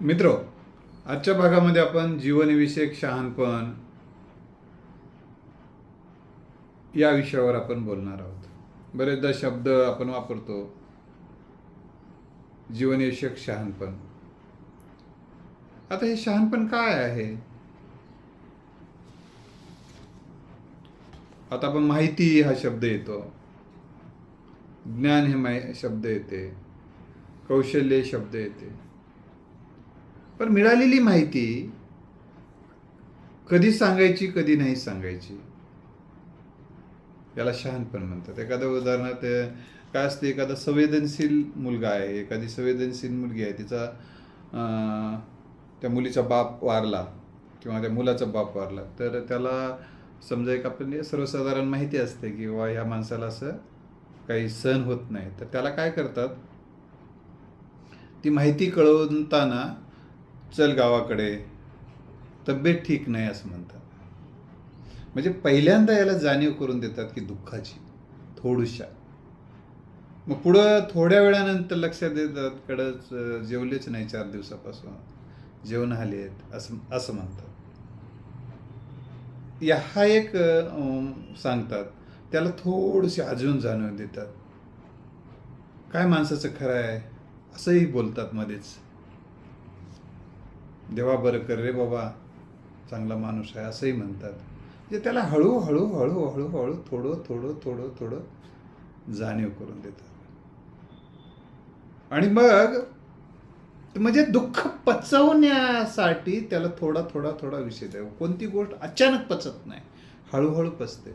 मित्र आजच्या भागामध्ये आपण जीवनविषयक शहाणपण या विषयावर आपण बोलणार आहोत. बरेचदा शब्द आपण वापरतो जीवनविषयक शहाणपण. आता हे शहाणपण काय आहे? आता आपण माहिती हा शब्द येतो. ज्ञान हे माहि शब्द येते. कौशल्य हे शब्द येते. पण मिळालेली माहिती कधी सांगायची कधी नाही सांगायची. याला शहाणपण म्हणतात. एखादं उदाहरणार्थ काय असते एखादा संवेदनशील मुलगा आहे एखादी संवेदनशील मुलगी आहे तिचा त्या मुलीचा बाप वारला किंवा त्या मुलाचा बाप वारला तर त्याला समजा एक आपण सर्वसाधारण माहिती असते की वा ह्या माणसाला असं काही सहन होत नाही. तर त्याला काय करतात? ती माहिती कळवताना चल गावाकडे. तब्येत ठीक नाही असं म्हणतात. म्हणजे पहिल्यांदा याला जाणीव करून देतात की दुःखाची थोडशा. मग पुढं थोड्या वेळानंतर लक्षात देतात कडंच जेवलेच नाही चार दिवसापासून. जेवण आले आहेत असं असं म्हणतात. या हा एक सांगतात. त्याला थोडीशी अजून जाणीव देतात. काय माणसाचं खरं आहे? असंही बोलतात मध्येच. देवा बरं कर रे बाबा चांगला माणूस आहे असंही म्हणतात. म्हणजे त्याला हळूहळू हळूहळू हळू थोडं थोडं थोडं थोडं जाणीव करून देतात. आणि मग म्हणजे दुःख पचवण्यासाठी त्याला थोडा थोडा थोडा विषय द्यावा. कोणती गोष्ट अचानक पचत नाही. हळूहळू पचते.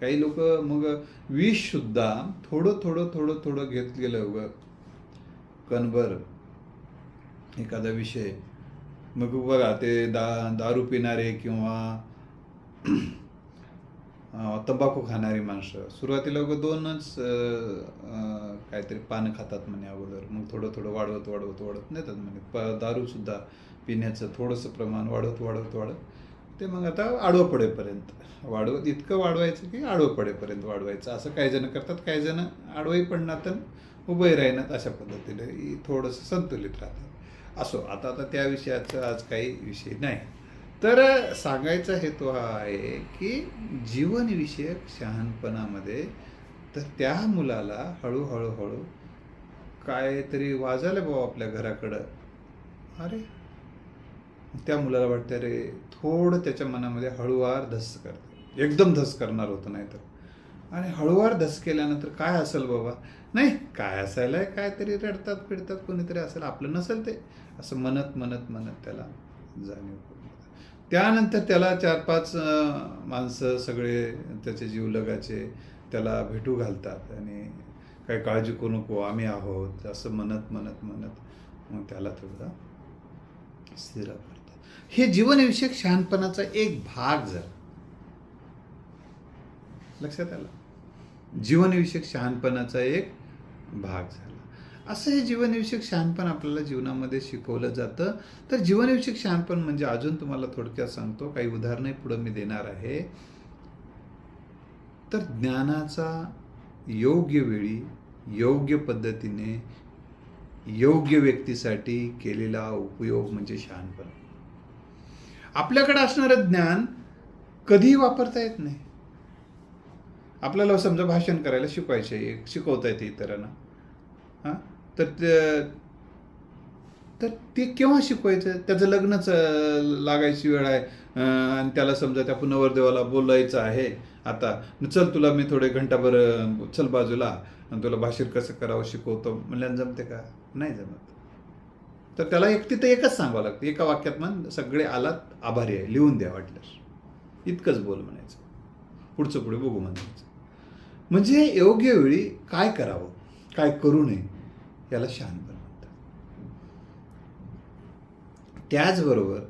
काही लोक मग विषसुद्धा थोडं थोडं थोडं थोडं घेत गेलं ग कणभर एखादा विषय मग बघा ते दा दारू पिणारे किंवा तंबाखू खाणारी माणसं. सुरुवातीला उगा दोनच काहीतरी पानं खातात म्हणे अगोदर. मग थोडं थोडं वाढवत वाढवत वाढवत नेतात म्हणे. प दारूसुद्धा पिण्याचं थोडंसं प्रमाण वाढवत वाढवत वाढत ते मग आता आडवं पडेपर्यंत वाढवत इतकं वाढवायचं की आडवं पडेपर्यंत वाढवायचं. असं काही जण करतात काही जण आडवंही पडणार तर उभंही राहणार अशा पद्धतीने. थोडंसं संतुलित राहतात असो आता आता त्या विषयाचा आज काही विषय नाही. तर सांगायचा हेतू हा आहे की जीवनविषयक शहाणपणामध्ये तर त्या मुलाला हळूहळू हळू काहीतरी वाजायला बाबा आपल्या घराकडं. अरे त्या मुलाला वाटतं अरे थोडं त्याच्या मनामध्ये हळूवार धस करतं. एकदम धस करणार होतं नाही तर आणि हळूवार धस केल्यानंतर काय असेल बाबा? नाही काय असायला काहीतरी रडतात फिरतात कोणीतरी असेल आपलं नसेल ते. असं म्हणत म्हणत म्हणत त्याला जाणीव करून त्यानंतर त्याला चार पाच माणसं सगळे त्याचे जीवलगाचे त्याला भेटू घालतात आणि काही काळजी करू नको आम्ही आहोत असं म्हणत म्हणत म्हणत मग त्याला थोडा स्थिर करतात. हे जीवनविषयक शहाणपणाचा एक भाग जर लक्षात आला? जीवनविषयक शहाणपणाचा एक भाग झाला. असं हे जीवनविषयक शहाणपण आपल्याला जीवनामध्ये शिकवलं जातं. तर जीवनविषयक शहाणपण म्हणजे अजून तुम्हाला थोडक्यात सांगतो काही उदाहरणं पुढं मी देणार आहे. तर ज्ञानाचा योग्य वेळी योग्य पद्धतीने योग्य व्यक्तीसाठी केलेला उपयोग म्हणजे शहाणपण. आपल्याकडे असणारं ज्ञान कधीही वापरता येत नाही. आपल्याला समजा भाषण करायला शिकवायचं आहे शिकवता येते इतरांना. हां? तर तर ते केव्हा शिकवायचं? त्याचं लग्नच लागायची वेळ आहे. आणि त्याला समजा त्या पुनर्वरदेवाला बोलायचं आहे. आता चल तुला मी थोडे घंटाभर चल बाजूला. आणि तुला भाषण कसं करावं शिकवतो? म्हणल्यानं जमते का? नाही जमत. तर त्याला एक तिथं एकच सांगावं लागतं. एका वाक्यात म्हण सगळे आलात आभारी आहे. लिहून द्या वाटल्यास. इतकंच बोल म्हणायचं. पुढचं पुढे बघू म्हणायचं. म्हणजे योग्य वेळी काय करावं? काय करू नये? त्याला शहाणपण म्हणतात. त्याचबरोबर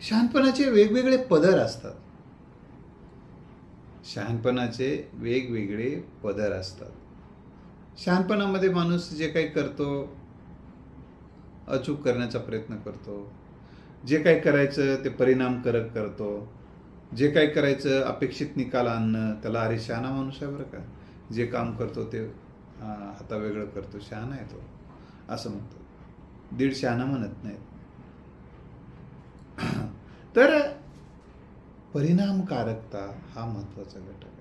शहाणपणाचे वेगवेगळे पदर असतात. शहाणपणाचे वेगवेगळे पदर असतात. शहाणपणामध्ये माणूस जे काही करतो अचूक करण्याचा प्रयत्न करतो. जे काही करायचं ते परिणामकारक करतो जे काही करायचं अपेक्षित निकाल आणणं त्याला अरे शहाणा माणूस आहे बरं का. जे काम करतो ते आता हातावेगळं करतो शहाणा आहे तो. असं म्हणतो. दीड शहाणा म्हणत नाहीत. तर परिणामकारकता हा महत्त्वाचा घटक आहे.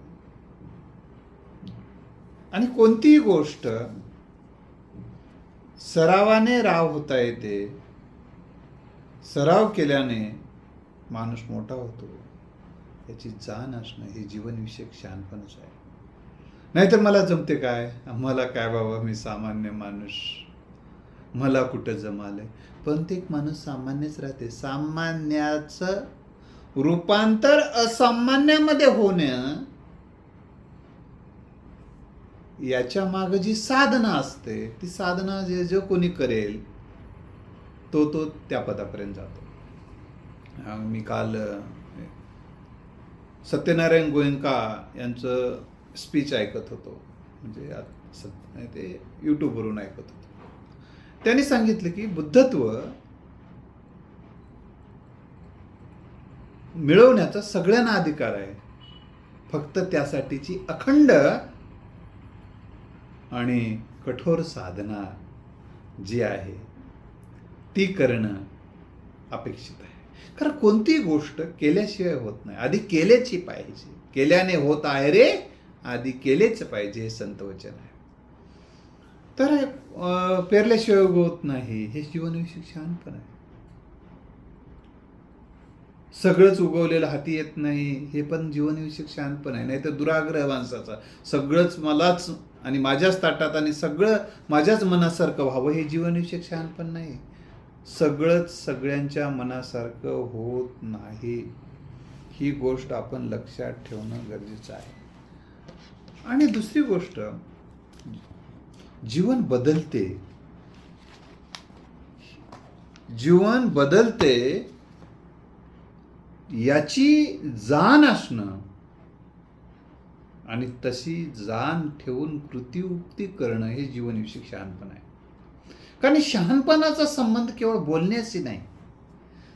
आणि कोणतीही गोष्ट सरावाने राव होता येते सराव केल्याने माणूस मोठा होतो. याची जाण असणं हे जीवनविषयक शहाणपणच आहे. नाहीतर मला जमते काय? मला काय बाबा मी सामान्य माणूस. मला कुठं ते एक माणूस सामान्यच राहते. सामान्याचं रूपांतर असामान्यामध्ये होणं याच्या माग जी साधना असते ती साधना जे जो कोणी करेल तो तो त्या पदापर्यंत जातो. मी काल सत्यनारायण गोयंका यांचं स्पीच ऐकत होतो. म्हणजे आ- ते यूट्यूबवरून ऐकत होतो. त्यांनी सांगितलं की बुद्धत्व मिळवण्याचा सगळ्यांना अधिकार आहे. फक्त त्यासाठीची अखंड आणि कठोर साधना जी आहे ती करणं अपेक्षित आहे. कारण कोणतीही गोष्ट केल्याशिवाय होत नाही. आधी केल्याची पाहिजे. केल्याने होत आहे रे आधी केलेच पाहिजे हे संतवचन आहे. तर पेरल्याशिवाय होत नाही हे जीवनविषयक शहाणपण आहे. सगळंच उगवलेलं हाती येत नाही हे पण जीवनविषयक शहाणपण आहे. नाही तर दुराग्रह माणसाचा सगळंच मलाच आणि माझ्याच ताटात आणि सगळं माझ्याच मनासारखं व्हावं हे जीवनविषयक शहाणपण नाही. सगळंच सगळ्यांच्या मनासारखं होत नाही. ही गोष्ट आपण लक्षात ठेवणं गरजेचं आहे. आणि दुसरी गोष्ट जीवन बदलते. जीवन बदलते याची जाण असणं आणि तशी जाण ठेवून कृतीयुक्ती करणं हे जीवनविषयक शहाणपण आहे. कारण शहाणपणाचा संबंध केवळ बोलण्याशी नाही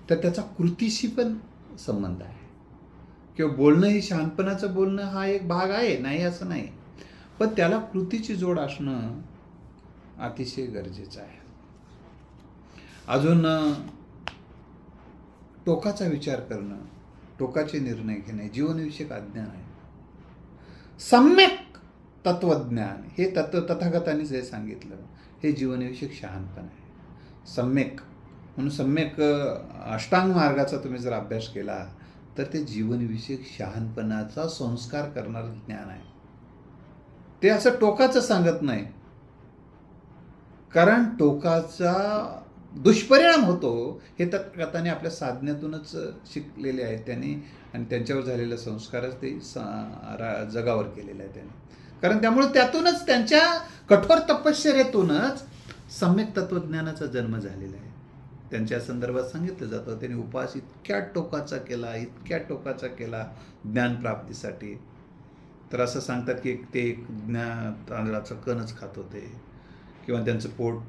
तर त्याचा कृतीशी पण संबंध आहे. किंवा बोलणं ही शहाणपणाचं बोलणं हा एक भाग आहे नाही असं नाही. पण त्याला कृतीची जोड असणं अतिशय गरजेचं आहे. अजून टोकाचा विचार करणं टोकाचे निर्णय घेणे जीवनविषयक अज्ञान आहे. सम्यक तत्वज्ञान हे तत्व तथागतांनी जे सांगितलं. हे जीवनविषयक शहाणपण आहे. सम्यक म्हणून सम्यक अष्टांग मार्गाचा तुम्ही जर अभ्यास केला तर ते जीवनविषयक शहाणपणाचा संस्कार करणारं ज्ञान आहे. ते असं टोकाचं सांगत नाही. कारण टोकाचा दुष्परिणाम होतो हे तत्कथाने आपल्या साधनेतूनच शिकलेले आहेत त्यांनी आणि त्यांच्यावर झालेला संस्कारच ते जगावर केलेला आहे त्यांनी. कारण त्यामुळे त्यातूनच त्यांच्या कठोर तपश्चर्यातूनच सम्यक तत्वज्ञानाचा जन्म झालेला आहे. त्यांच्या संदर्भात सांगितलं जातं. त्यांनी उपास इतक्या टोकाचा केला इतक्या टोकाचा केला ज्ञानप्राप्तीसाठी तर असं सांगतात की एक ते एक ज्ञा तांदळाचं कणच खात होते. किंवा त्यांचं पोट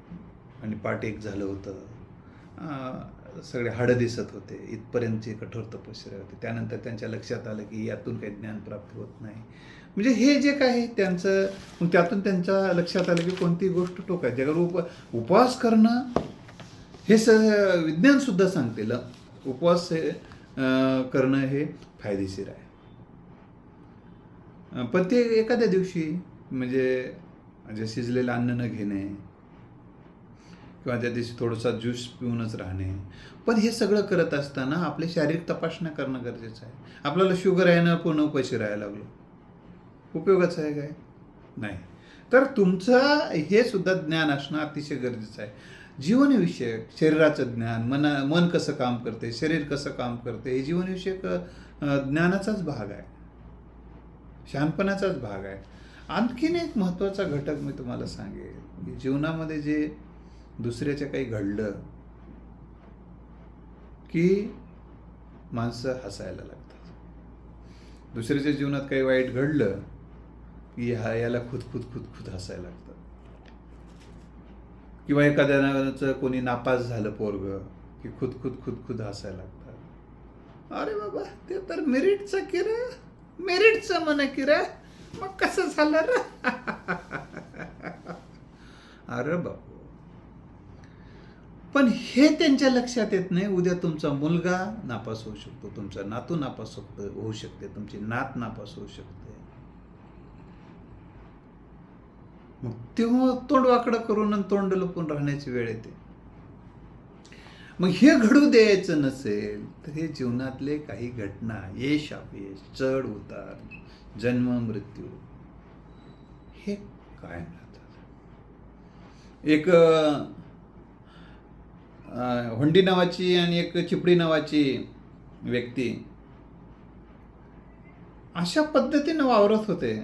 आणि पाठ एक झालं होतं. सगळे हाडं दिसत होते. इथपर्यंतचे कठोर तपश्चर्या होते. त्यानंतर त्यांच्या लक्षात आलं की यातून काही ज्ञान प्राप्त होत नाही. म्हणजे हे जे काही त्यांचं त्यातून त्यांच्या लक्षात आलं की कोणती गोष्ट टोकाय अगर उप उपवास करणं हे स विज्ञानसुद्धा सांगते ल उपवास हे अं, करणं हे फायदेशीर आहे. पण ते एखाद्या दिवशी म्हणजे जे शिजलेलं अन्न न घेणे किंवा त्या दिवशी थोडासा ज्यूस पिऊनच राहणे पण हे सगळं करत असताना आपले शारीरिक तपासण्या करणं गरजेचं आहे. आपल्याला शुगर आहे ना पूर्ण पैसे राहायला लागलो. उपयोगाचं आहे काय? नाही. तर तुमचं हे सुद्धा ज्ञान असणं अतिशय गरजेचं आहे. जीवनविषयक शरीराचं ज्ञान मना मन कसं काम करते शरीर कसं काम करते हे जीवनविषयक ज्ञानाचाच भाग आहे. शहाणपणाचाच भाग आहे. आणखीन एक महत्त्वाचा घटक मी तुम्हाला सांगेन की जीवनामध्ये जे दुसऱ्याच्या काही घडलं की माणसं हसायला लागतात. दुसऱ्याच्या जीवनात काही वाईट घडलं की ह्या याला खुद खुद खुद खुद हसायला लागतात किंवा एखाद्याचं कोणी नापास झालं पोरग की खुद खुद खुद खुद हसायला लागतात. अरे बाबा ते तर मेरिटचं की रे मेरिटचं म्हण की रे मग कसं झालं रे? अरे बाबू पण हे त्यांच्या लक्षात येत नाही उद्या तुमचा मुलगा नापास होऊ शकतो तुमचा नातू नापास होऊ शकते तुमची नात नापास होऊ शकते. मग तेव्हा तोंड वाकडं करून आणि तोंड लपून राहण्याची वेळ येते. मग हे घडू द्यायचं नसेल तर हे जीवनातले काही घटना यश अपयश चढ उतार जन्म मृत्यू हे काय राहतात? एक हुंडी नावाची आणि एक चिपडी नावाची व्यक्ती अशा पद्धतीनं वावरत होते.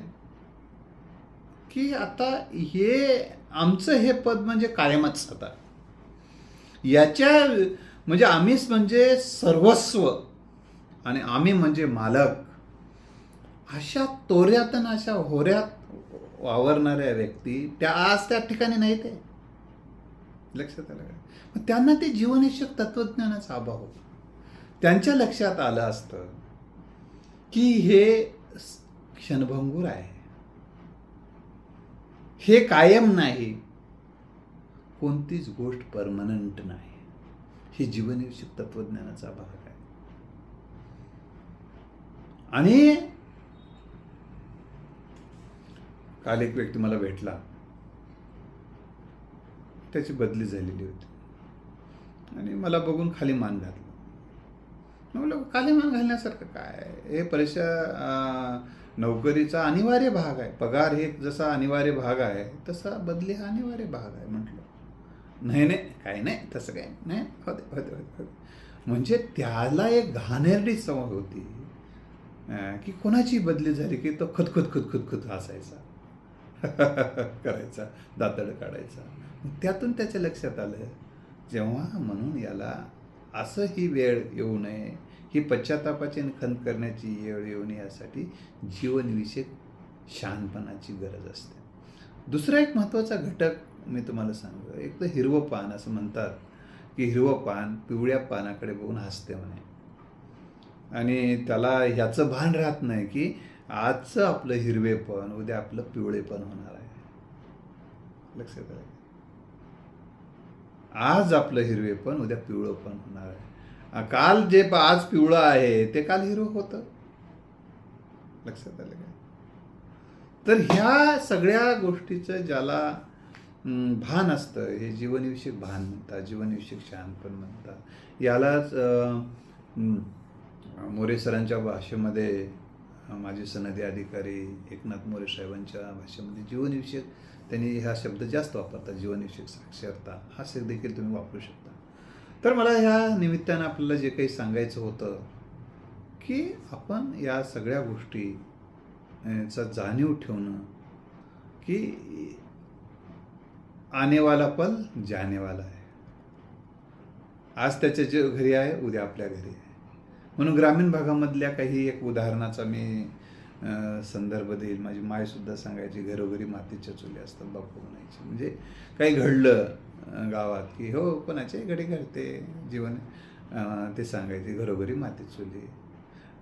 की आता हे आमचं हे पद म्हणजे कायमच आता. याच्या म्हणजे आम्हीच म्हणजे सर्वस्व आणि आम्ही म्हणजे मालक. अशा तोऱ्यात आणि अशा होऱ्यात वावरणाऱ्या व्यक्ती त्या आज त्या ठिकाणी नाही ते लक्षात आलं का? मग त्यांना ते जीवनविषयक तत्वज्ञानाचा अभाव होता. त्यांच्या लक्षात आलं असतं की हे क्षणभंगूर आहे. हे कायम नाही. कोणतीच गोष्ट परमनंट नाही. हे जीवनविषयक तत्वज्ञानाचा भाग आहे. आणि काल एक व्यक्ती मला भेटला. त्याची बदली झालेली होती. आणि मला बघून खाली मान घातलं. म्हणलं खाली मान घालण्यासारखं काय? हे परीक्षा नोकरीचा अनिवार्य भाग आहे. पगार हे जसा अनिवार्य भाग आहे तसा बदली हा अनिवार्य भाग आहे म्हटलं. नाही नाही काय नाही तसं काय नाही. होते होते होते होते. म्हणजे त्याला एक घाणेरडी सवय होती की कोणाची बदली झाली की तो खतखत खतखत खत हसायचा. करायचा दातड काढायचा. त्यातून त्याच्या लक्षात आलं जेव्हा म्हणून याला असं ही वेळ येऊ नये ही पश्चातापाची आणि खंत करण्याची वेळ येऊन यासाठी जीवनविषयक शहाणपणाची गरज असते. दुसरा एक महत्त्वाचा घटक मी तुम्हाला सांगतो. एक तर हिरवं पान असं म्हणतात की हिरवं पान पिवळ्या पानाकडे बघून हसते म्हणे. आणि त्याला ह्याचं भान राहत नाही की आजचं आपलं हिरवेपण उद्या आपलं पिवळेपण होणार आहे. लक्षात आलं आज आपलं हिरवेपण उद्या पिवळंपण होणार आहे. काल जे आज पिवळं आहे ते काल हिरो होतं. लक्षात आलं का? तर ह्या सगळ्या गोष्टीचं ज्याला भान असतं हे जीवनविषयक भान म्हणतात जीवनविषयक शहाणपण म्हणतात. यालाच मोरे सरांच्या भाषेमध्ये माझे माजी सनदी अधिकारी एकनाथ मोरे साहेबांच्या भाषेमध्ये जीवनविषयक त्यांनी हा शब्द जास्त वापरतात जीवनविषयक साक्षरता. हा देखील तुम्ही वापरू शकता. तर मला ह्या निमित्तानं आपल्याला जे काही सांगायचं होतं की आपण या सगळ्या गोष्टी चा जाणीव ठेवणं की आनेवाला पल जानेवाला आहे. आज त्याच्या जे घरी आहे उद्या आपल्या घरी आहे. म्हणून ग्रामीण भागामधल्या काही एक उदाहरणाचा मी संदर्भ देईल. माझी मायसुद्धा सांगायची घरोघरी मातीच्या चुली असतात बापू म्हणायची. म्हणजे काही घडलं गावात की हो कोणाच्याही घडी घडते जीवन. ते सांगायचे घरोघरी माती चुली.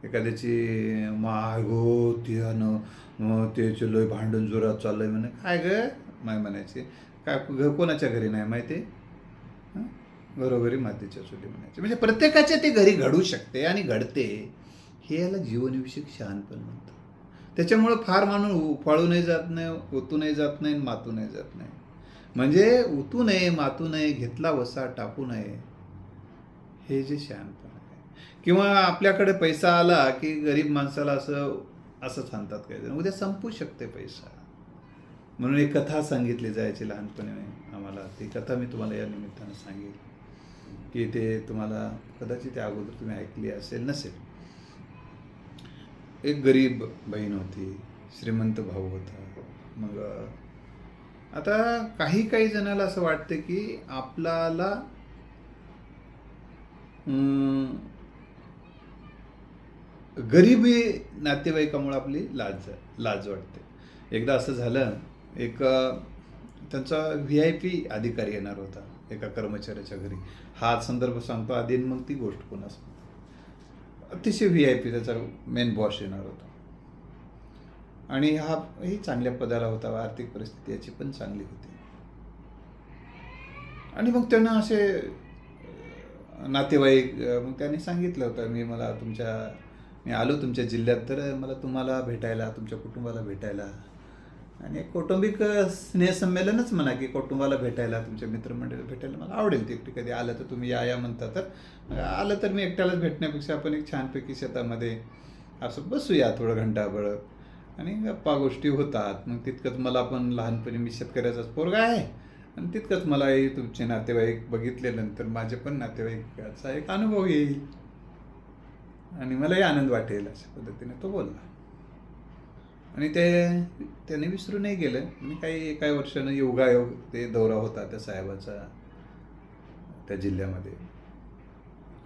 एखाद्याची माय गो त्यानं ते लय भांडण जोरात चाललंय म्हणे. काय ग? माय म्हणायचे. काय घ कोणाच्या घरी नाही माहिती? घरोघरी मातीच्या चुली म्हणायचे. म्हणजे प्रत्येकाच्या ते घरी घडू शकते आणि घडते हे याला जीवनविषयक शहाणपण म्हणतात. त्याच्यामुळं फार माणूस उफाळू नाही जात नाही ओतूनही जात नाही आणि मातूनही जात नाही. म्हणजे उतू नये मातू नये घेतला वसा टाकू नये हे जे शहाणपण आहे. किंवा आपल्याकडे पैसा आला की गरीब माणसाला असं असं सांगतात काही जण उद्या संपू शकते पैसा. म्हणून एक कथा सांगितली जायची लहानपणी आम्हाला. ती कथा मी तुम्हाला या निमित्तानं सांगेल. की ते तुम्हाला कदाचित त्या अगोदर तुम्ही ऐकली असेल नसेल. एक गरीब बहीण होती श्रीमंत भाऊ होता. मग आता काही काही जणाला असं वाटतं की आपल्याला अं, गरिबी नातेवाईकामुळे आपली लाज लाज वाटते. एकदा असं झालं एक त्यांचा व्ही आय पी अधिकारी येणार होता एका कर्मचाऱ्याच्या घरी. हा संदर्भ सांगतो आधी आणि मग ती गोष्ट पुन्हा सांगतो. अतिशय व्ही आय पी त्याचा मेन बॉस येणार होता. आणि हा ही चांगल्या पदाला होता आर्थिक परिस्थिती याची पण चांगली होती. आणि मग त्यानं असे नातेवाईक मग त्यांनी सांगितलं होतं मी मला तुमच्या मी आलो तुमच्या जिल्ह्यात तर मला तुम्हाला भेटायला तुमच्या कुटुंबाला भेटायला आणि एक कौटुंबिक स्नेहसंमेलनच म्हणा की कुटुंबाला भेटायला तुमच्या मित्रमंडळी भेटायला मला आवडेल तिकडे कधी आलं तर तुम्ही या या म्हणता तर. आलं तर मी एकट्यालाच भेटण्यापेक्षा आपण एक छानपैकी शेतामध्ये असं बसूया थोडं घंटाभर. आणि गप्पा गोष्टी होतात. मग तितकंच मला पण लहानपणी मी शेतकऱ्याचाच पोरगा आहे. आणि तितकंच मलाही तुमचे नातेवाईक बघितल्यानंतर माझे पण नातेवाईकाचा एक अनुभव येईल. आणि मलाही आनंद वाटेल अशा पद्धतीने तो बोलला. आणि ते त्याने विसरूनही गेलं. आणि काही काही वर्षानं योगायोग ते दौरा होता त्या साहेबाचा त्या जिल्ह्यामध्ये.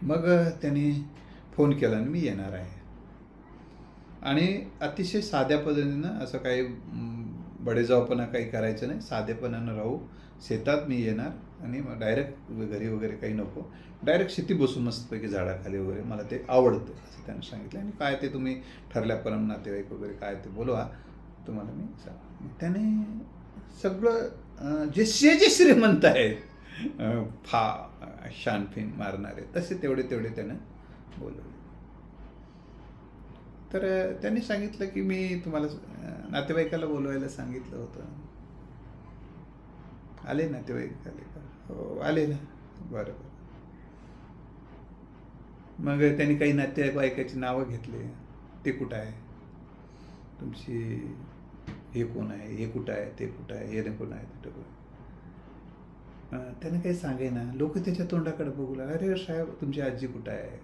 मग त्यांनी फोन केला आणि मी येणार आहे. आणि अतिशय साध्या पद्धतीनं असं काही बडेजावपणा काही करायचं नाही. साधेपणानं राहू. शेतात मी येणार आणि मग डायरेक्ट घरी वगैरे काही नको. डायरेक्ट शेती बसून मस्तपैकी झाडाखाली वगैरे मला ते आवडतं असं त्यानं सांगितलं. आणि काय ते तुम्ही ठरल्याप्रमाणे नातेवाईक वगैरे काय ते बोलवा. तुम्हाला मी सांग त्याने सगळं जे जे जे श्रीमंत आहेत फा शानफिन मारणारे तसे तेवढे तेवढे त्यानं बोलवले. तर त्यांनी सांगितलं की मी तुम्हाला नातेवाईकाला बोलवायला सांगितलं होतं. आले नातेवाईक आले का हो आले ना. बरं बरं. मग त्यांनी काही नातेवाईकाची नावं घेतले. ते कुठं आहे? तुमची हे कोण आहे? हे कुठं आहे? ते कुठं आहे? हे कोण आहे? तिथं कोण अं, त्याने काही सांगे ना. लोक त्याच्या तोंडाकडे बघू लागले. अरे साहेब तुमची आजी कुठं आहे?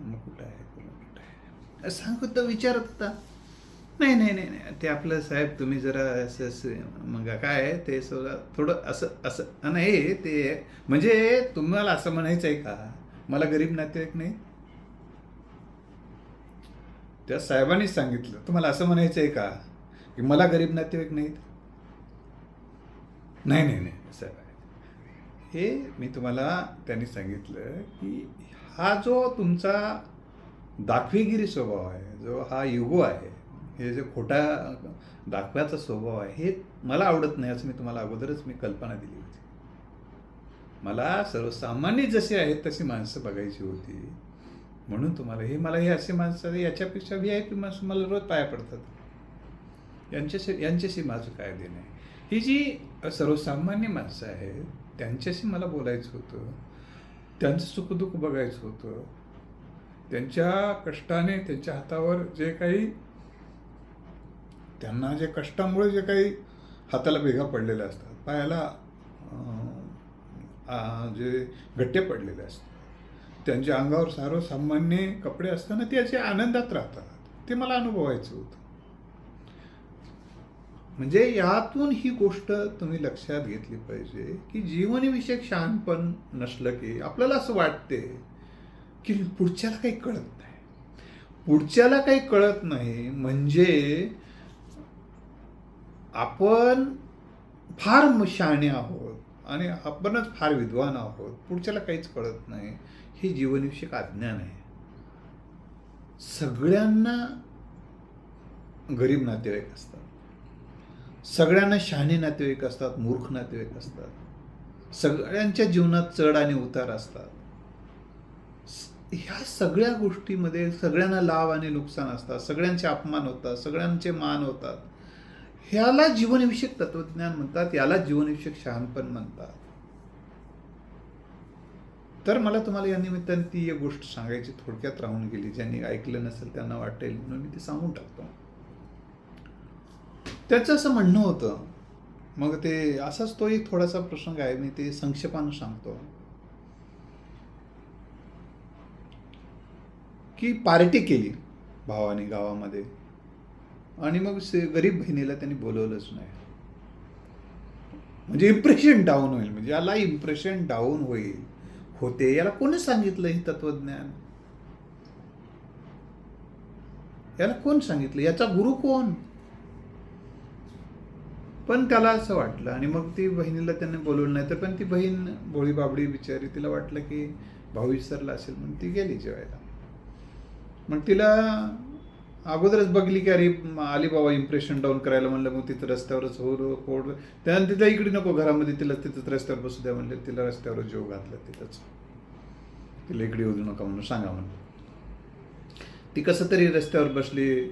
मग कुठं आहे? कोण कुठं आहे? सांगत विचारत होता. नाही नाही नाही नाही. ते आपलं साहेब तुम्ही जरा असं मग काय ते सगळं थोडं असं असं नाही ते म्हणजे तुम्हाला असं म्हणायचं आहे का? मला गरीब नातेवाईक नाही. त्या साहेबांनीच सांगितलं. तुम्हाला असं म्हणायचं आहे का? की मला गरीब नातेवाईक नाहीत? नाही नाही नाही साहेब. आहे हे मी तुम्हाला त्यांनी सांगितलं की हा जो तुमचा दाखवेगिरी स्वभाव आहे जो हा युगो आहे हे जे खोटा दाखव्याचा स्वभाव आहे हे मला आवडत नाही असं मी तुम्हाला अगोदरच मी कल्पना दिली होती. मला सर्वसामान्य जशी आहेत तशी माणसं बघायची होती. म्हणून तुम्हाला हे मला हे असे माणसं याच्यापेक्षा व्ही आय पी माणसं मला रोज पाया पडतात. यांच्याशी यांच्याशी माझं काय देणं आहे? ही जी सर्वसामान्य माणसं आहेत त्यांच्याशी मला बोलायचं होतं. त्यांचं सुखदुःख बघायचं होतं. त्यांच्या कष्टाने त्यांच्या हातावर जे काही त्यांना जे कष्टामुळे जे काही हाताला भेगा पडलेल्या असतात पायाला जे घट्टे पडलेले असतात. त्यांच्या अंगावर सर्वसामान्य कपडे असताना ते असे आनंदात राहतात. ते मला अनुभवायचं होतं. म्हणजे यातून ही गोष्ट तुम्ही लक्षात घेतली पाहिजे की जीवनविषयक शहाणपण नसलं की आपल्याला असं वाटते की पुढच्याला काही कळत नाही. पुढच्याला काही कळत नाही म्हणजे आपण फार म- शहाणे आहोत आणि आपणच फार विद्वान आहोत. पुढच्याला काहीच कळत नाही. हे जीवनविषयक अज्ञान आहे. सगळ्यांना गरीब नातेवाईक असतात. सगळ्यांना शहाणे नातेवाईक असतात मूर्ख नातेवाईक असतात. सगळ्यांच्या जीवनात चढ आणि उतार असतात. ह्या सगळ्या गोष्टीमध्ये सगळ्यांना लाभ आणि नुकसान असतात. सगळ्यांचे अपमान होतात. सगळ्यांचे मान होतात. ह्याला जीवनविषयक तत्वज्ञान म्हणतात याला जीवनविषयक शहाणपण म्हणतात. तर मला तुम्हाला या निमित्ताने ती एक गोष्ट सांगायची थोडक्यात राहून गेली ज्यांनी ऐकलं नसेल त्यांना वाटेल म्हणून मी ते सांगून टाकतो. त्याचं असं म्हणणं होतं मग ते असाच तो एक थोडासा प्रसंग आहे मी ते संक्षेपानं सांगतो. की पार्टी केली भावाने गावामध्ये. आणि मग से गरीब बहिणीला त्यांनी बोलवलंच नाही. म्हणजे इम्प्रेशन डाऊन होईल. म्हणजे याला इम्प्रेशन डाऊन होईल. होते. याला कोणी सांगितलं हे तत्वज्ञान? याला कोण सांगितलं? याचा गुरु कोण? पण त्याला असं वाटलं. आणि मग ती बहिणीला त्यांनी बोलवलं नाही तर पण ती बहीण भोळी बाबडी बिचारी तिला वाटलं की भाऊ विसरला असेल म्हणून ती गेली जेवायला. मग तिला अगोदरच बघली की अरे आली बाबा इम्प्रेशन डाऊन करायला म्हणलं मग तिथं रस्त्यावरच हो कोड हो, त्यानं त्यानंतर तिला इकडे नको घरामध्ये तिला तिथंच रस्त्यावर बसू द्या म्हणले तिला रस्त्यावर जीव घातला तिथंच. तिला इकडे येऊ नका म्हणून सांगा म्हणलं. ती कसं तरी रस्त्यावर बसली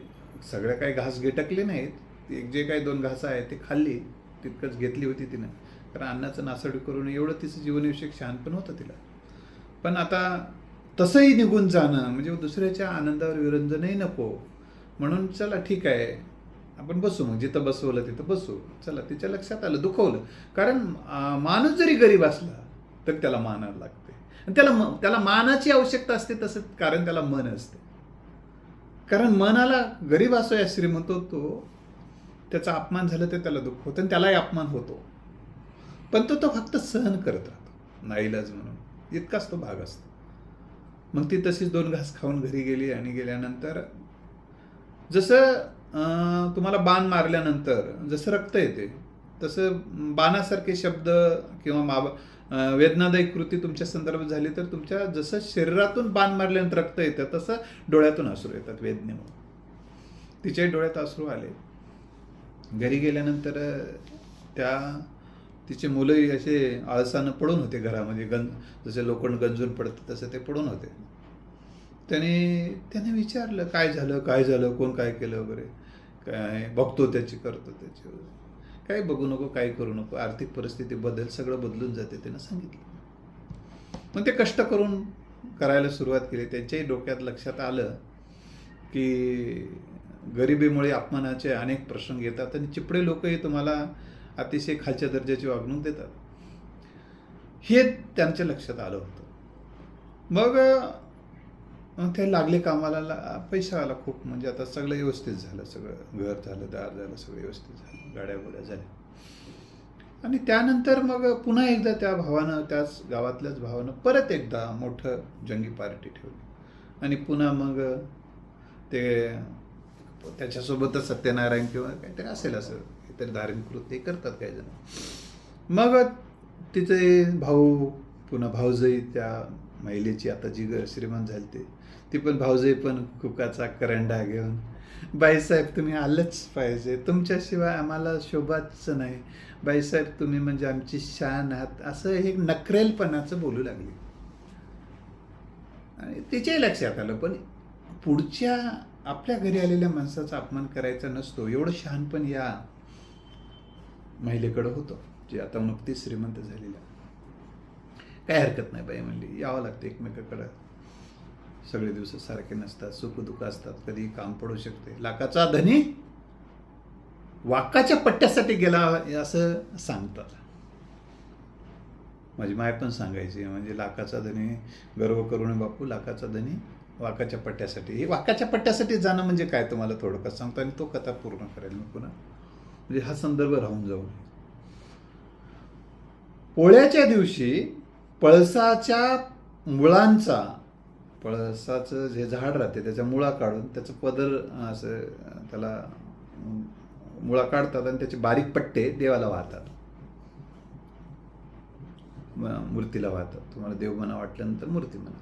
सगळ्या काही घास घेटकले नाहीत. एक जे काही दोन घास आहेत ते खाल्ली तितकंच घेतली होती तिनं. कारण अन्नाचं नासडी करून एवढं तिचं जीवनविषयक शहाणपण होतं तिला. पण आता तसंही निघून जाणं म्हणजे दुसऱ्याच्या आनंदावर विरंजनही नको. म्हणून चला ठीक आहे. आपण बसू मग जिथं बसवलं तिथं बसू. चला तिच्या लक्षात आलं दुखवलं. कारण माणूस जरी गरीब असला तर त्याला मानायला लागते. आणि त्याला म- त्याला मानाची आवश्यकता असते तसं कारण त्याला मन असते. कारण मनाला गरीब असो या श्रीमंत तो त्याचा अपमान झालं तर त्याला दुःख होतं आणि त्यालाही अपमान होतो. पण तो तो फक्त सहन करत राहतो. नाईलाज म्हणून. इतकाच तो भाग असतो. मग ती तशीच दोन घास खाऊन घरी गेली आणि गेल्यानंतर जसं तुम्हाला बाण मारल्यानंतर जसं रक्त येते तसं बाणासारखे शब्द किंवा मा वेदनादायी कृती तुमच्या संदर्भात झाली तर तुमच्या जसं शरीरातून बाण मारल्यानंतर रक्त येतं तसं डोळ्यातून असरू येतात वेदनेमुळे. तिच्याही डोळ्यात अश्रू आले. घरी गेल्यानंतर त्या तिचे मुलंही असे आळसानं पडून होते घरामध्ये गं जसे लोखंड गंजून पडतं तसं ते पडून होते. त्याने त्याने विचारलं काय झालं? काय झालं? कोण काय केलं वगैरे? काय? बघतो त्याची करतो त्याची वगैरे. काय बघू नको काही करू नको. आर्थिक परिस्थिती बदल सगळं बदलून जाते त्यानं सांगितलं. मग ते कष्ट करून करायला सुरुवात केली. त्यांच्याही डोक्यात लक्षात आलं की गरिबीमुळे अपमानाचे अनेक प्रसंग येतात आणि चिपडे लोकही तुम्हाला अतिशय खालच्या दर्जाची वागणूक देतात. हे त्यांच्या लक्षात आलं होतं. मग मग ते लागले कामाला ला- पैसा आला खूप. म्हणजे आता सगळं व्यवस्थित झालं सगळं घर झालं दार झालं सगळं व्यवस्थित झालं गाड्या गोड्या झाल्या. आणि त्यानंतर मग पुन्हा एकदा त्या भावानं त्याच गावातल्याच भावानं परत एकदा मोठं जंगी पार्टी ठेवली. आणि पुन्हा मग ते त्याच्यासोबतच सत्यनारायण किंवा काहीतरी असेल असं काहीतरी धार्मिक कृत्य करतात काही जण. मग तिचे भाऊ पुन्हा भाऊजई त्या महिलेची आता जी श्रीमंत झाली ते ती पण भाऊजे पण कुकाचा करंडा घेऊन. बाईसाहेब तुम्ही आलंच पाहिजे. तुमच्याशिवाय आम्हाला शोभाच नाही. बाईसाहेब तुम्ही म्हणजे आमची शान आहात. असं हे नखरेलपणाचं बोलू लागली. आणि तिच्याही लक्षात आलं पण पुढच्या आपल्या घरी आलेल्या माणसाचा अपमान करायचा नसतो. एवढं शहाणपण या महिलेकडं होतं जे आता नुकतीच श्रीमंत झालेल्या. काय हरकत नाही बाई म्हणली. यावं लागतं एकमेकाकडं. सगळे दिवस सारखे नसतात सुखदुःख असतात कधी काम पडू शकते. लाखाचा धनी वाकाच्या पट्ट्यासाठी गेला असं सांगतात. माझी माय पण सांगायची म्हणजे लाखाचा धनी गर्व करून बापू लाखाचा धनी वाकाच्या पट्ट्यासाठी. हे वाकाच्या पट्ट्यासाठी जाणं म्हणजे काय तुम्हाला थोडंफार सांगतो आणि तो कथा पूर्ण करेल मी पुन्हा. म्हणजे हा संदर्भ राहून जाऊ नये पोळ्याच्या दिवशी पळसाच्या मुळांचा पळसाचं जे झाड राहते त्याच्या मुळा काढून त्याचं पदर असं त्याला मुळा काढतात आणि त्याचे बारीक पट्टे देवाला वाहतात. मूर्तीला वाहतात. तुम्हाला देव म्हणा वाटल्यानंतर मूर्ती म्हणा.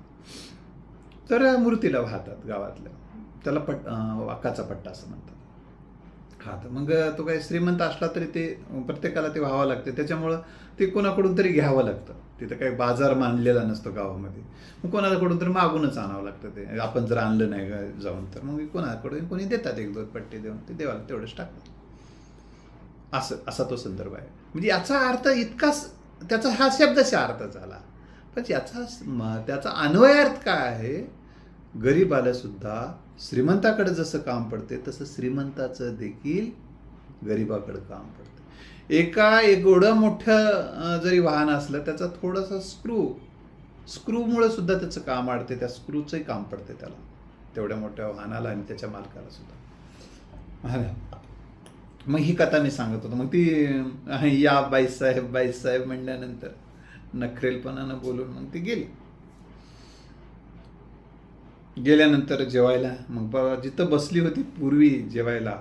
तर मूर्तीला वाहतात गावातल्या. त्याला पट वाकाचा पट्टा असं म्हणतात. हा तर मग तो काही श्रीमंत असला तरी ते प्रत्येकाला ते व्हावं लागते. त्याच्यामुळं ते कोणाकडून तरी घ्यावं लागतं. तिथं काही बाजार मानलेला नसतो गावामध्ये. मग कोणाकडून तरी मागूनच आणावं लागतं ते. आपण जर आणलं नाही का जाऊन तर मग कोणाकडून कोणी देतात एक दोन पट्टे देऊन ते देवाला तेवढंच टाकतात. असं असा तो संदर्भ आहे. म्हणजे याचा अर्थ इतकाच त्याचा हा शब्दशा अर्थ झाला. पण याचा त्याचा त्याचा अन्वयार्थ काय आहे? गरीबाला सुद्धा श्रीमंताकडे जसं काम पडते तसं श्रीमंताचं देखील गरीबाकडे काम पडतं. एका एवढं मोठं जरी वाहन असलं त्याचा थोडासा स्क्रू स्क्रूमुळे सुद्धा त्याचं काम आडते त्या स्क्रूचंही काम पडते त्याला. तेवढ्या मोठ्या वाहनाला आणि त्याच्या मालकाला सुद्धा. मग ही कथा मी सांगत होतो. मग ती या बाईसाहेब बाईसाहेब म्हणल्यानंतर नखरेलपणानं बोलून मग ती गेली. गेल्यानंतर जेवायला मग बाबा जिथं बसली होती पूर्वी जेवायला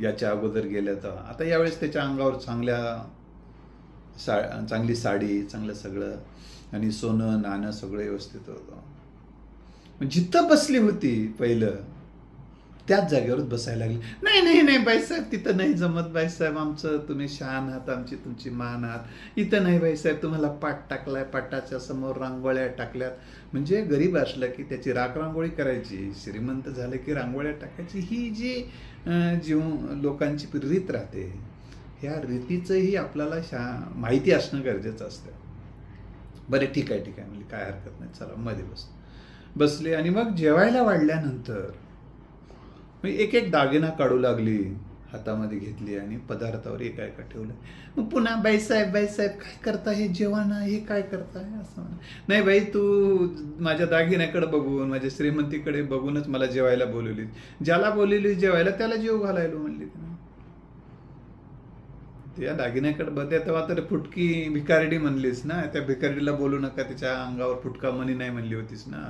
याच्या अगोदर गेल्या तर. आता यावेळेस त्याच्या अंगावर चांगल्या सा चांगली साडी चांगलं सगळं आणि सोनं नाणं सगळं व्यवस्थित होतं. मग जिथं बसली होती पहिलं त्याच जागेवरच बसायला लागले. नाही नाही नाही बाईसाहेब तिथं नाही जमत बाईसाहेब आमचं तुम्ही शहाण आहात आमची तुमची मान आहात. इथं नाही बाईसाहेब तुम्हाला पाट टाकलाय पाटाच्या समोर रांगोळ्या टाकल्यात. म्हणजे गरीब असलं की त्याची राख रांगोळी करायची. श्रीमंत झालं की रांगोळ्या टाकायची. ही जी जीव लोकांची रीत राहते ह्या रीतीचंही आपल्याला शा माहिती असणं गरजेचं असतं. बरं ठीक आहे ठीक आहे. म्हणजे काय हरकत नाही. चला मध्ये बस. बसले आणि मग जेवायला वाढल्यानंतर मग एक एक दागिना काढू लागली हातामध्ये घेतली आणि पदार्थावर एका एका ठेवलं. मग पुन्हा बाईसाहेब बाईसाहेब काय करता हे जेवण आहे हे काय करताय असं म्हणा नाही बाई तू माझ्या दागिन्याकडे बघून माझ्या श्रीमंतीकडे बघूनच मला जेवायला बोलवली ज्याला बोलवली जेवायला त्याला जेव घालायलो म्हणली त्या दागिन्याकडे बघते तेव्हा तर फुटकी भिकारडी म्हणलीस ना? त्या भिकारडीला बोलू नका तिच्या अंगावर फुटका मनी नाही म्हणली होतीस ना?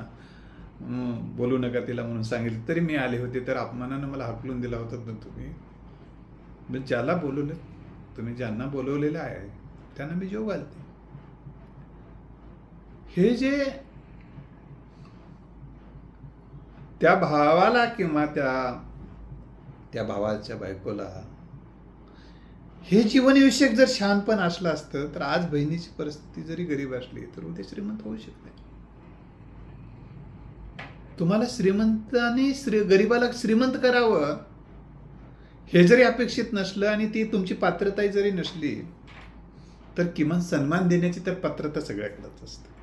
बोलू नका तिला म्हणून सांगितलं. तरी मी आले होते तर अपमानानं मला हकलून दिला होता ना तुम्ही? ज्याला बोलवलं तुम्ही ज्यांना बोलवलेलं आहे त्यांना मी जेव घालते. हे जे त्या भावाला किंवा त्या त्या भावाच्या बायकोला हे जीवनविषयक जर शहाणपण असलं असतं तर आज बहिणीची परिस्थिती जरी गरीब असली तर उद्या श्रीमंत होऊ शकते तुम्हाला श्रीमंताने श्री गरिबाला श्रीमंत करावं हे जरी अपेक्षित नसलं आणि ती तुमची पात्रताही जरी नसली तर किमान सन्मान देण्याची तर पात्रता सगळ्याकडेच असते.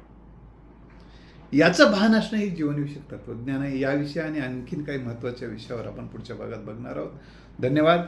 याचं भान असणं हे जीवनविषयक तत्वज्ञान आहे या विषयाने आणखीन काही महत्त्वाच्या विषयावर आपण पुढच्या भागात बघणार आहोत. धन्यवाद.